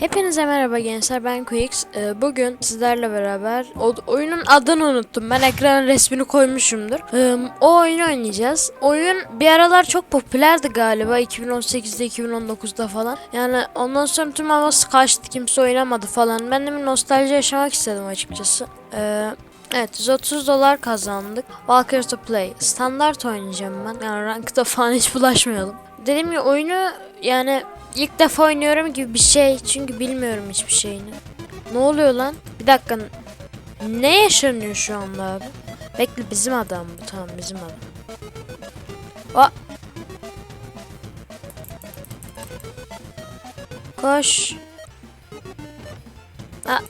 Hepinize merhaba gençler ben Quix. Ee, bugün sizlerle beraber o, oyunun adını unuttum. Ben ekran resmini koymuşumdur. Ee, o oyunu oynayacağız. Oyun bir aralar çok popülerdi galiba 2018'de 2019'da falan. Yani ondan sonra tüm havası kaçtı kimse oynamadı falan. Ben de bir nostalji yaşamak istedim açıkçası. Ee, Evet 130 dolar kazandık. Walker to play. Standart oynayacağım ben. Yani rankta falan hiç bulaşmayalım. Dediğim gibi oyunu yani ilk defa oynuyorum gibi bir şey. Çünkü bilmiyorum hiçbir şeyini. Ne oluyor lan? Bir dakika. Ne yaşanıyor şu anda abi? Bekle bizim adam bu. Tamam bizim adam. Aa. Koş. Aa,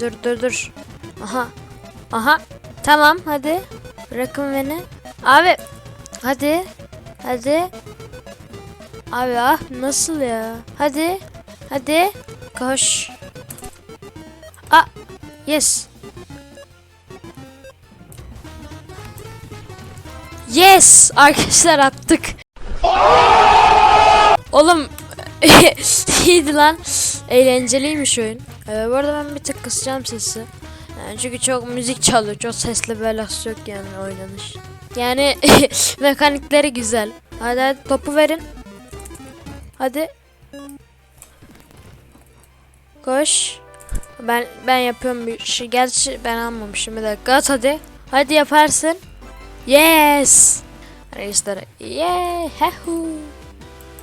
dur dur dur. Aha. Aha. Tamam hadi. Bırakın beni. Abi. Hadi. Hadi. Abi ah nasıl ya? Hadi. Hadi. Koş. Ah. Yes. Yes. Arkadaşlar attık. Oğlum iyiydi lan. Eğlenceliymiş oyun. Ee, bu arada ben bir tık kısacağım sesi. Yani çünkü çok müzik çalıyor. Çok sesli belası yok yani oynanış. Yani mekanikleri güzel. Hadi hadi topu verin. Hadi. Koş. Ben ben yapıyorum bir şey. Gerçi ben almamışım bir dakika. At hadi. Hadi yaparsın. Yes. Arkadaşlar. Yeah. Hehu.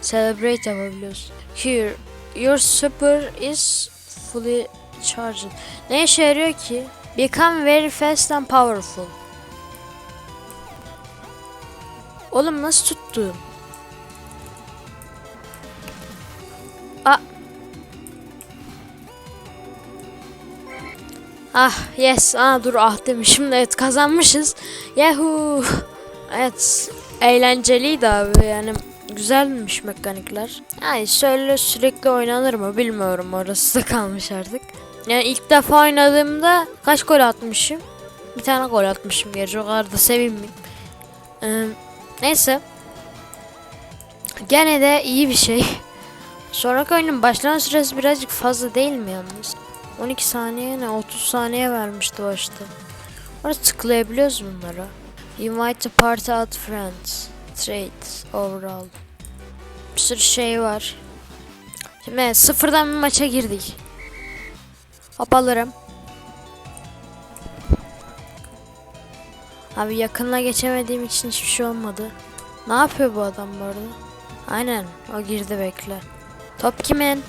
Celebrate yapabiliyoruz. Here. Your super is fully charged. Ne işe yarıyor ki? Become very fast and powerful. Oğlum nasıl tuttum? Ah yes. Aa dur ah demişim de evet kazanmışız. Yahoo. Evet eğlenceliydi abi yani güzelmiş mekanikler. Yani şöyle sürekli oynanır mı bilmiyorum orası da kalmış artık. Yani ilk defa oynadığımda kaç gol atmışım? Bir tane gol atmışım gerçi o kadar da sevinmeyeyim. Ee, neyse. Gene de iyi bir şey. Sonraki oyunun başlama süresi birazcık fazla değil mi yalnız? 12 saniye ne 30 saniye vermişti başta. Orada tıklayabiliyoruz bunlara. Invite to party out friends. Trade overall. Bir sürü şey var. Şimdi sıfırdan bir maça girdik. Hop alırım. Abi yakınına geçemediğim için hiçbir şey olmadı. Ne yapıyor bu adam bu arada? Aynen o girdi bekle. Top kimin?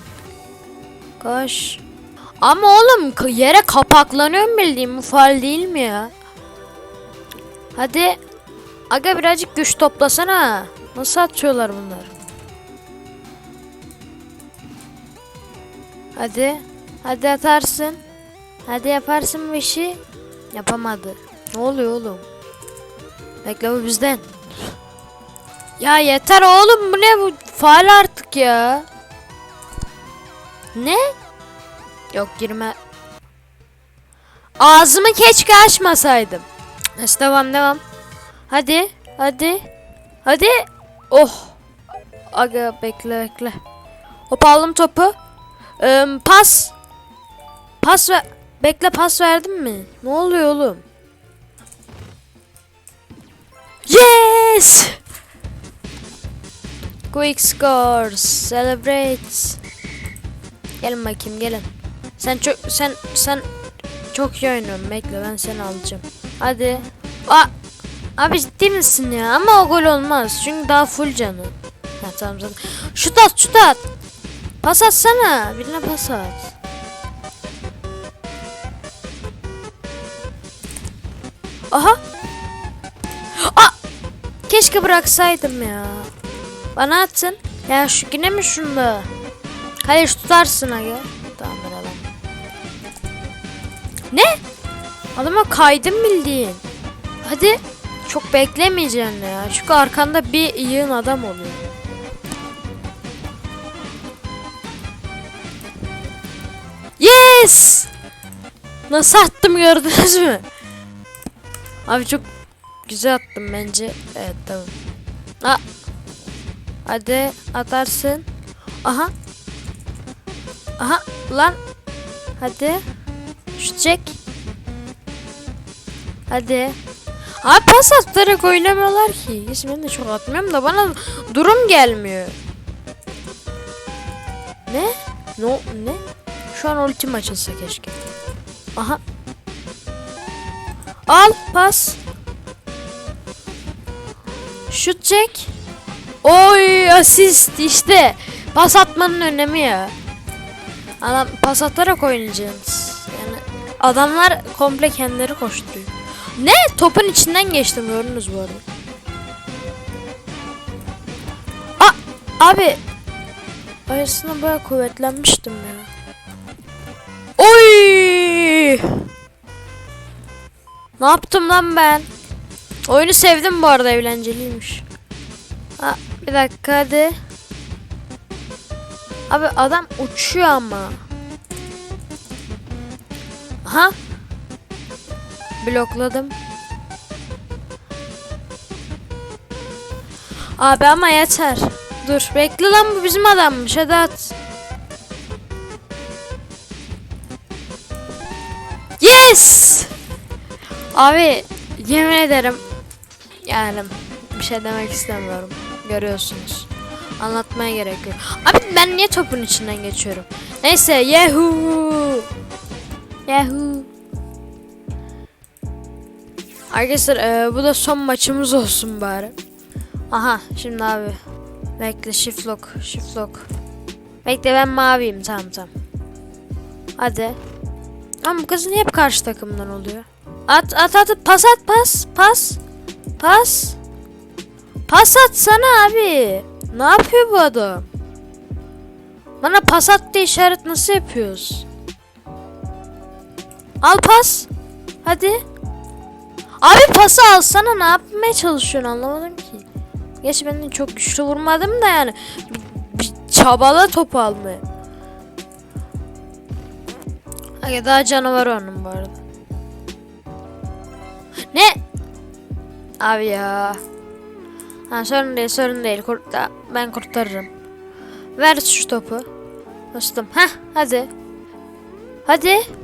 Koş. Ama oğlum yere kapaklanıyorum bildiğim faal değil mi ya? Hadi. Aga birazcık güç toplasana. Nasıl atıyorlar bunlar? Hadi. Hadi atarsın. Hadi yaparsın bu işi. Yapamadı. Ne oluyor oğlum? Bekle bu bizden. Ya yeter oğlum bu ne bu? Faal artık ya. Ne? Yok girme. Ağzımı keşke açmasaydım. Neyse devam devam. Hadi. Hadi. Hadi. Oh. Aga bekle bekle. Hop aldım topu. Ee, pas. Pas ver. Bekle pas verdim mi? Ne oluyor oğlum? Yes! Quick scores. Celebrate. Gelin bakayım gelin. Sen çok sen sen çok iyi oynuyorsun. Bekle ben seni alacağım. Hadi. Aa! Abi ciddi misin ya? Ama o gol olmaz. Çünkü daha full canı. Ha tamam zaten. Şut at şut at. Pas atsana. Birine pas at. Aha. Aa! Keşke bıraksaydım ya. Bana atın. Ya şu yine mi şunda? Hayır tutarsın aga. Ne? Adama kaydım bildiğin. Hadi. Çok beklemeyeceksin ya. Çünkü arkanda bir yığın adam oluyor. Yes! Nasıl attım gördünüz mü? Abi çok güzel attım bence. Evet tamam. Aa. Hadi atarsın. Aha. Aha lan. Hadi. Çek. Hadi. Abi pas atarak oynamıyorlar ki. Ben de çok atmıyorum da bana durum gelmiyor. Ne? No, ne? Şu an ultim açılsa keşke. Aha. Al pas. Şut çek. Oy asist işte. Pas atmanın önemi ya. Adam pas atarak oynayacaksınız. Adamlar komple kendileri koşturuyor. Ne? Topun içinden geçtim gördünüz bu arada. A abi. Arasında baya kuvvetlenmiştim ya. Oy! Ne yaptım lan ben? Oyunu sevdim bu arada eğlenceliymiş. Ha, bir dakika hadi. Abi adam uçuyor ama. Ha? Blokladım. Abi ama yeter. Dur bekle lan bu bizim adammış hadi. Yes! Abi yemin ederim yani bir şey demek istemiyorum. Görüyorsunuz. Anlatmaya gerek yok. Abi ben niye topun içinden geçiyorum? Neyse yahoo! Yahoo! Arkadaşlar e, bu da son maçımız olsun bari. Aha şimdi abi. Bekle shift lock, shift lock. Bekle ben maviyim tamam tamam. Hadi. Ama bu kız niye hep karşı takımdan oluyor? At at at pas at pas pas pas. Pas atsana abi. Ne yapıyor bu adam? Bana pas at diye işaret nasıl yapıyoruz? Al pas. Hadi. Abi pası alsana ne yapmaya çalışıyorsun anlamadım ki. Geç ben de çok güçlü vurmadım da yani. Bir, bir çabala topu almaya. Aga daha canavar onun bu arada. Ne? Abi ya. Ha sorun değil sorun değil. Kur da- ben kurtarırım. Ver şu topu. Dostum. Heh hadi. Hadi.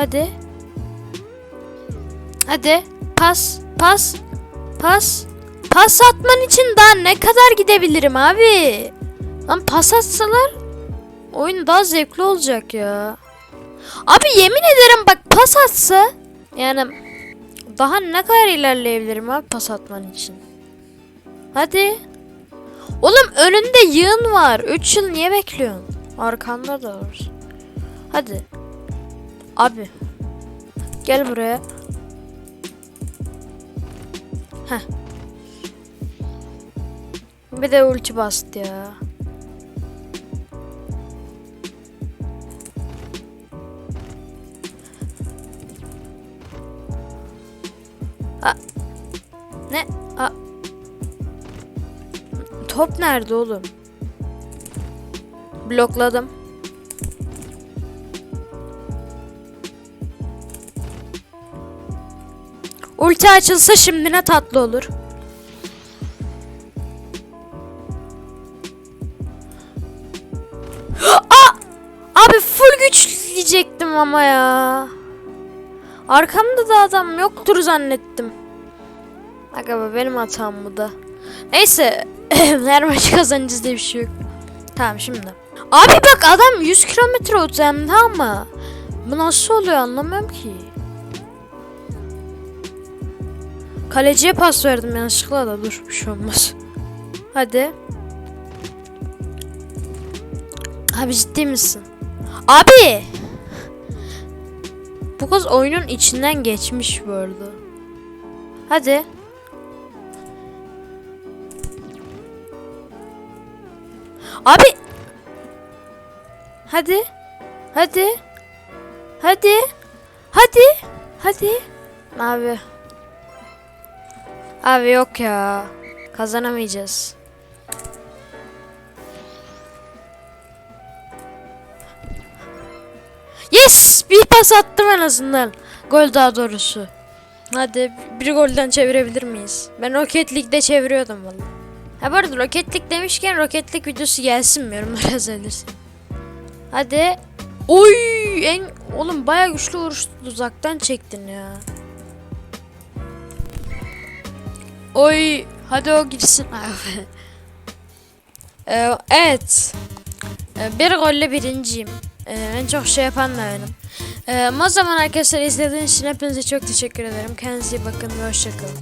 Hadi. Hadi. Pas. Pas. Pas. Pas atman için daha ne kadar gidebilirim abi? Lan pas atsalar oyun daha zevkli olacak ya. Abi yemin ederim bak pas atsa yani daha ne kadar ilerleyebilirim abi pas atman için. Hadi. Oğlum önünde yığın var. 3 yıl niye bekliyorsun? Arkanda da var. Hadi. Abi. Gel buraya. Heh. Bir de ulti bastı ya. Ne? A Top nerede oğlum? Blokladım. Ulti açılsa şimdi ne tatlı olur. Aa! Abi full güç diyecektim ama ya. Arkamda da adam yoktur zannettim. Aga be benim hatam bu da. Neyse her maçı kazanacağız diye bir şey yok. Tamam şimdi. Abi bak adam 100 kilometre uzamda ama. Bu nasıl oluyor anlamıyorum ki. Kaleciye pas verdim yanlışlıkla da dur bir şey olmaz. Hadi. Abi ciddi misin? Abi! Bu kız oyunun içinden geçmiş bu arada. Hadi. Abi! Hadi. Hadi. Hadi. Hadi. Hadi. Abi. Abi yok ya. Kazanamayacağız. Yes! Bir pas attım en azından. Gol daha doğrusu. Hadi bir golden çevirebilir miyiz? Ben Rocket League'de çeviriyordum valla. Ha bu arada roketlik demişken roketlik videosu gelsin mi yorumlara yazabilirsin. Hadi. Oy en oğlum baya güçlü vuruş uzaktan çektin ya. Oy hadi o girsin. Ee, evet. Ee, bir golle birinciyim. Ee, en çok şey yapan da benim. Ee, o zaman arkadaşlar izlediğiniz için hepinize çok teşekkür ederim. Kendinize iyi bakın ve hoşçakalın.